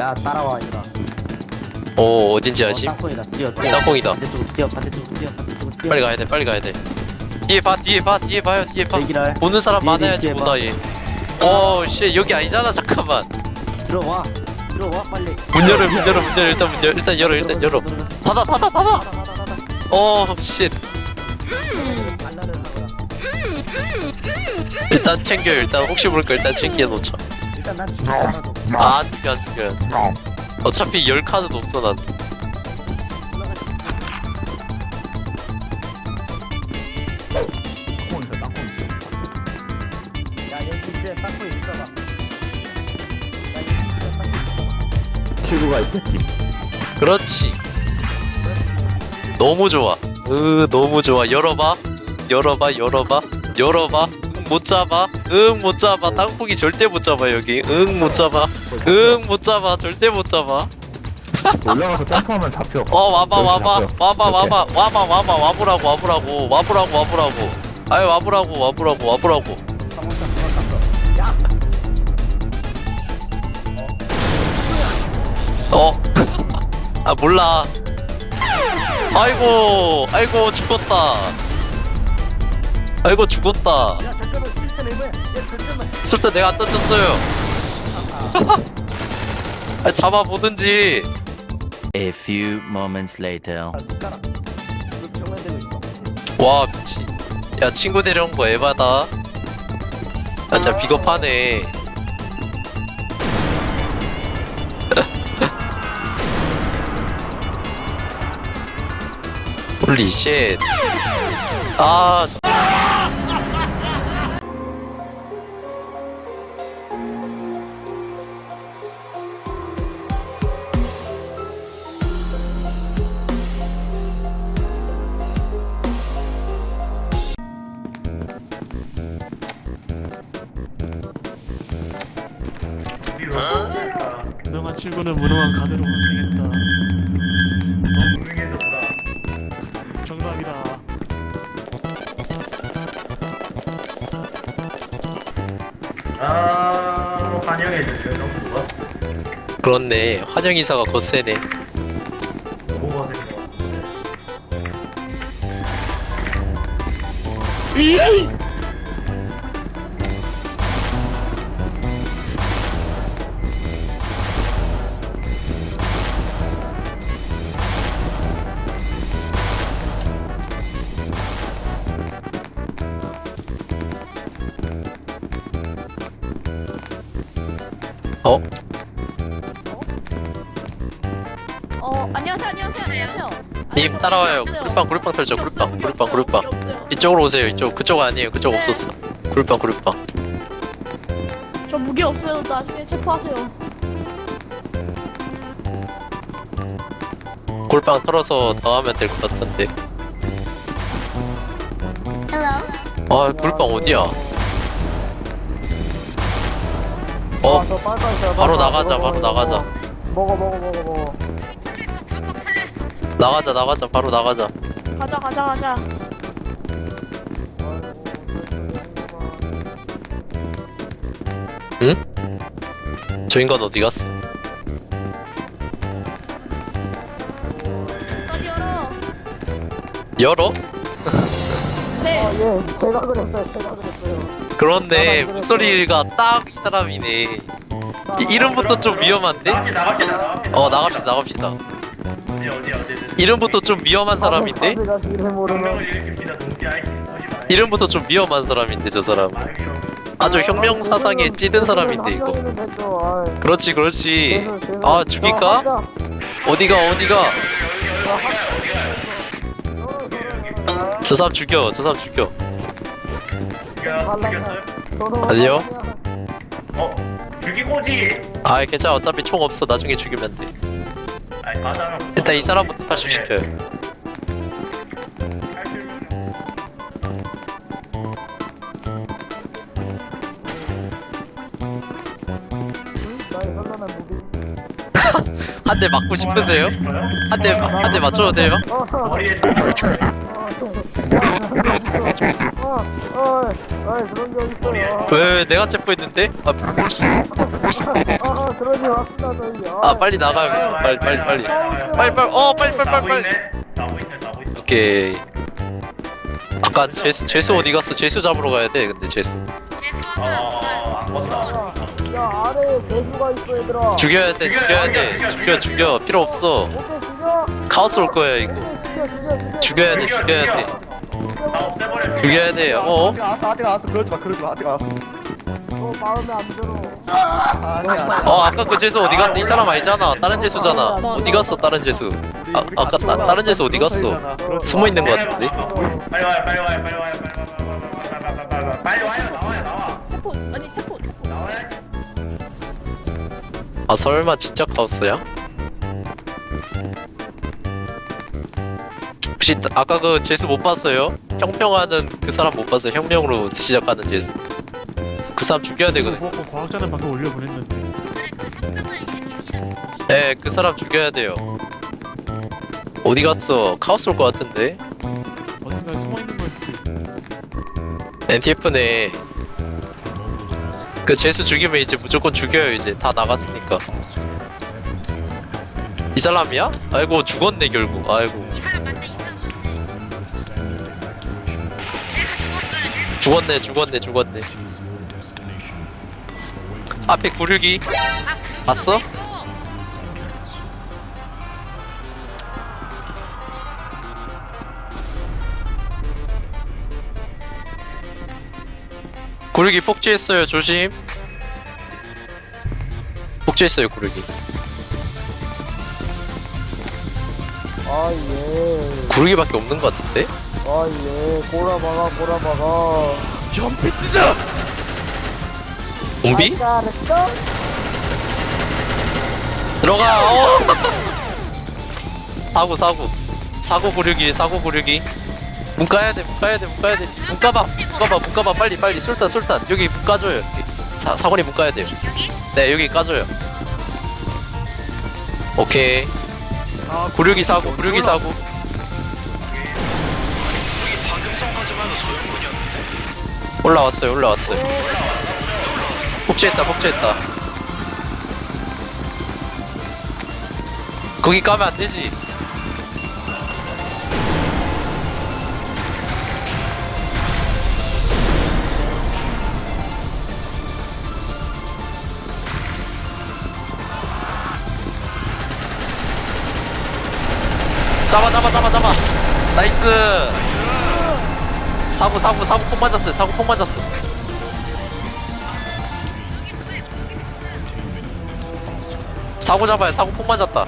야 따라와 얘들아. 어 어딘지 어, 아시? 땅콩이다. 뛰어 뛰어. 땅콩이다. 반대쪽으로 뛰어 반대쪽으로 뛰어 반대쪽으로 뛰어. 빨리 가야 돼 빨리 가야 돼. 뒤에 봐 뒤에 봐 뒤에 봐요 뒤에 봐. 대기랄 보는 사람 뒤에 많아야지 뒤에 보다 얘. 어씨 여기 아니잖아 잠깐만. 들어와 들어와 빨리. 문 열어 문 열어 문 열어 일단 문 열어 일단 열어 일단 열어. 들어가, 닫아 닫아 닫아! 알라를 하거라 일단 챙겨 일단 혹시 모르니까 일단 챙겨 놓자. 일단 난않 아 챙겨 안 챙겨 어차피 열 칸은 없어 난. 있어 야 여기 있어 야 여기 있어 친구가 있겠지 그렇지. 너무 좋아. 으 너무 좋아. 열어봐. 열어봐 열어봐. 열어봐. 응, 못 잡아. 응 못 잡아. 땅콩이 절대 못 잡아 여기. 응 못 잡아. 응 못 잡아. 절대 못 잡아. 올라가서 점프하면 잡혀. 어 와봐 여기서 와봐. 잡혀. 와봐 이렇게. 와봐. 와봐 와봐. 와보라고 와보라고. 와보라고 와보라고. 아유 와보라고 와보라고 와보라고. 어? 아 몰라. 아이고 아이고 죽었다. 아이고 죽었다 술때 내가 안 던졌어요. 아 잡아보든지. A few moments later. 와 미친. 야 친구 데려온 거 에바다. 아 진짜 비겁하네. 홀리 쉣. 아 그동안 출구는 무능한 가드로 환생했다. 무능해졌다. 정답이다. 아 환영해줬어요 정부가 그렇네 환영 이사가 거세네 너무 거슬린 것 같은데 어? 어 안녕하세요 안녕하세요 안녕하세요. 님 따라와요. 구르빵 구르빵 펼쳐 구르빵 구르빵 구르빵. 이쪽으로 오세요 이쪽. 그쪽 아니에요. 그쪽 네. 없었어. 구르빵 구르빵 저 무기 없어요. 나중에 체포하세요. 골빵 털어서 더 하면 될 것 같은데. 아 골빵 어디야 어? 저 빨빨 있어요 바로 빨빨. 나가자 먹어, 바로 먹어, 나가자. 먹어. 먹어 먹어 먹어 나가자 나가자 바로 나가자. 가자 가자 가자. 저 인간 어디 갔어? 빨리 열어. 열어? 네. 예. 제가 그랬어요. 제가 그랬어요 그렇네 목소리가 딱 이 사람이네. 이, 이름부터 좀 위험한데? 나갑시다 나갑시다 나갑시다 어 나갑시다 나갑시다. 어디 어디 어디 이름부터 좀 위험한 사람인데? 이름 모르면. 아이씨 오지 마요. 이름부터 좀 위험한 사람인데 저 사람 아주 혁명 사상에 찌든 사람인데 이거. 그렇지 그렇지. 아 죽일까? 어디가 어디가? 저 사람 죽여 저 사람 죽여 죽여 죽였어요? 아니요. 어 죽이고지. 아 괜찮아. 어차피 총 없어. 나중에 죽이면 돼. 아니 가자면 일단 이 사람부터 탈출시켜요. 한대 맞고 싶으세요? 한 대 한 대 맞춰도 돼요? 머리에 총 어, 어, 어, 그런 게 어딨어요. 왜, 왜 내가 체포했는데? 아, 어, 어, 그러지 맙시다, 저희. 아 빨리 나가요 빨리 빨리 빨리 빨리 빨리 어 빨리 빨리 빨리 빨리 나고 있네 나고 있어 오케이 아까 재수 재수 어디 갔어 재수 잡으러 가야 돼 근데 재수 어안 껐다 야, 아래에 배수가 있어, 얘들아. 죽여야 돼 죽여야 돼 죽여 죽여 필요 없어 오케이, 죽여. 카오스 올 거야 이거 죽여, 죽여, 죽여. 죽여야 돼 죽여야 돼 죽여야 돼 어? 아직 알았어 아직 알았어. 그러지 마 그러지 마 아직 알았어. 어, 마음에 안 들어. 아니 아니. 어 아까 그 재수 어디 갔어 이 사람 아니잖아. 다른 재수잖아. 어디 갔어 다른 재수? 아 아까 다, 다른 재수 어디 갔어? 숨어 있는 거 같은데? 빨리 와요 빨리 와요 빨리 와요 빨리 와요 빨리 와요 빨리 와요 나와요 나와. 체포 아니 체포 체포. 나와야지 아 설마 진짜 카오스야? 혹시 아까 그 재수 못 봤어요? 혁명하는 그 사람 못 봤어요? 혁명으로 시작하는 재수 그 사람 죽여야 되거든 뭐, 뭐 과학자는 방금 올려보냈는데 네, 그 사람 죽여야 돼요. 어디 갔어? 카오스 올 것 같은데? 어딘가에 숨어있는 걸 수도 있고 NTF네. 그 재수 죽이면 이제 무조건 죽여요, 이제. 다 나갔으니까. 이 사람이야? 아이고, 죽었네, 결국. 아이고. 죽었네, 죽었네, 죽었네. 앞에 구르기. 봤어? 구르기 폭주했어요 조심 폭주했어요 구르기 아, 예. 구르기밖에 없는 것 같은데? 아, 예. 꼬라박아, 꼬라박아. 공비? 잘했어? 들어가! 어! 사고 사고. 사고 구르기 사고 구르기. 문 까야 돼문 까야 돼문 까야 돼문 까봐 문 까봐 문 까봐. 빨리 빨리. 술탄 술탄 여기 문 까줘요. 사, 사거리 문 까야 돼요. 네 여기 까줘요. 오케이. 구르기 사고 구르기 사고 올라왔어요 올라왔어요. 폭주했다 폭주했다. 거기 까면 안 되지. 잡아 잡아 잡아 잡아. 나이스 사고 사고 사고 폭 맞았어요. 사고 폭 맞았어. 사고 잡아요. 사고 폭 맞았다.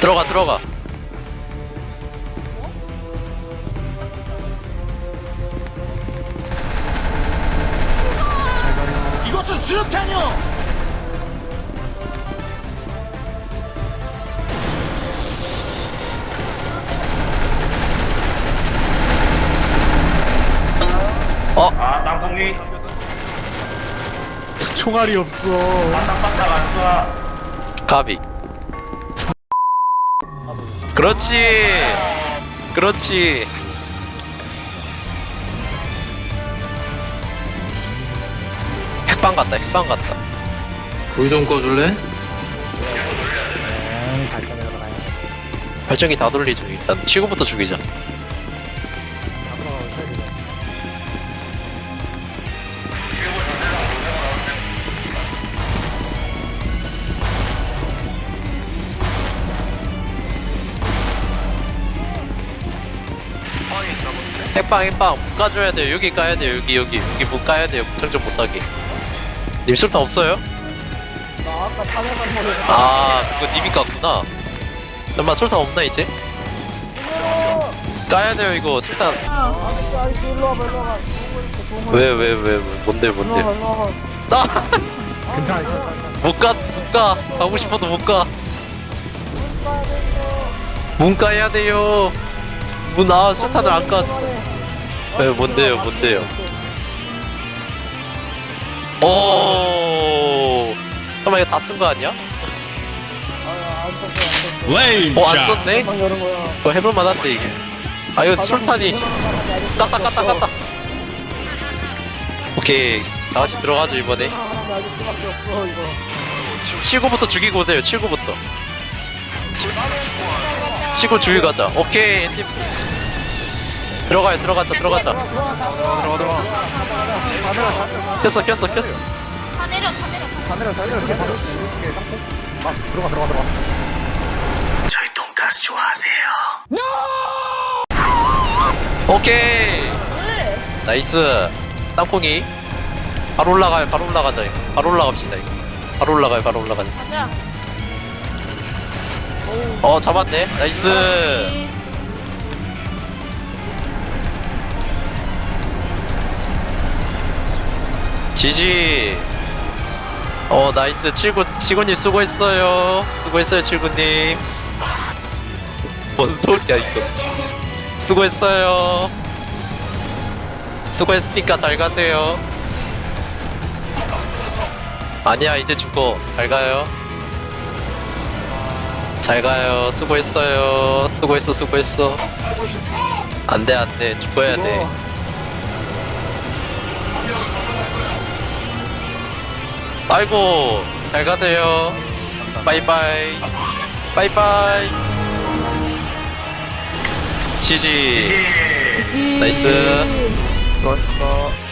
들어가 들어가. 아 총알이 없어. 바닥바닥 안 쏴. 가비. 그렇지. 그렇지. 핵방 같다 핵방 같다. 불 좀 꺼줄래? 발전기 다 돌리죠 일단. 치고부터 죽이자 핵방 핵방 문 까줘야 돼요. 여기 까야 돼요. 여기 여기. 여기 문 까야 돼요. 무청전 못하게. 님 술탄 없어요? 나 아까 탄약한 거를. 아 그거 님이 깠구나. 잠깐만 술탄 없나 이제? 까야 돼요 이거. 술탄. 아저씨, 아저씨, 일로 와봐, 일로 와봐. 왜왜 왜 뭔데 일로 와봐, 뭔데 일로 와봐. 나! 괜찮아 괜찮아 못가 못가. 가고 싶어도 못가. 문 까야 돼요. 문아 술탄을 안 까. 왜 뭔데요 뭔데요 오 잠깐만 이거 다 쓴 거 아니야? 아, 안 썼어, 안 썼어. 어, 안 썼네? 방 여는 거야. 이거 해볼 만 한데, 이게. 아, 이거 술탄이. 깠다, 깠다, 깠다. 오케이. 다 같이 들어가죠, 이번에. 아, 나 아직 수밖에 없어 이거. 7구부터 죽이고 오세요, 7구부터. 7구 죽이고 가자. 오케이, 엔딩. 들어가요, 들어가자, 들어가자. 들어가 들어가 켰어, 켰어, 켰어. 다 내려 다 내려 다잘 이렇게 바로 이렇게 땅콩 아 들어가 들어가 들어가 오케이. 나이스. 땅콩이. 바로 올라가요, 바로 올라가자. 이거. 바로 올라갑시다, 이거. 바로 올라가요, 바로 올라가자. 가자 어, 잡았네. 나이스. 지지. 어, 나이스. 칠구, 치구님 수고했어요. 수고했어요, 칠구님. 뭔 소리야, 이거. 수고했어요. 수고했으니까 잘 가세요. 아니야, 이제 죽어. 잘 가요. 잘 가요. 수고했어요. 수고했어, 수고했어. 안 돼, 안 돼. 죽어야 돼. 아이고, 잘 가세요. 바이바이. 바이바이. 지지. 나이스. 수고했어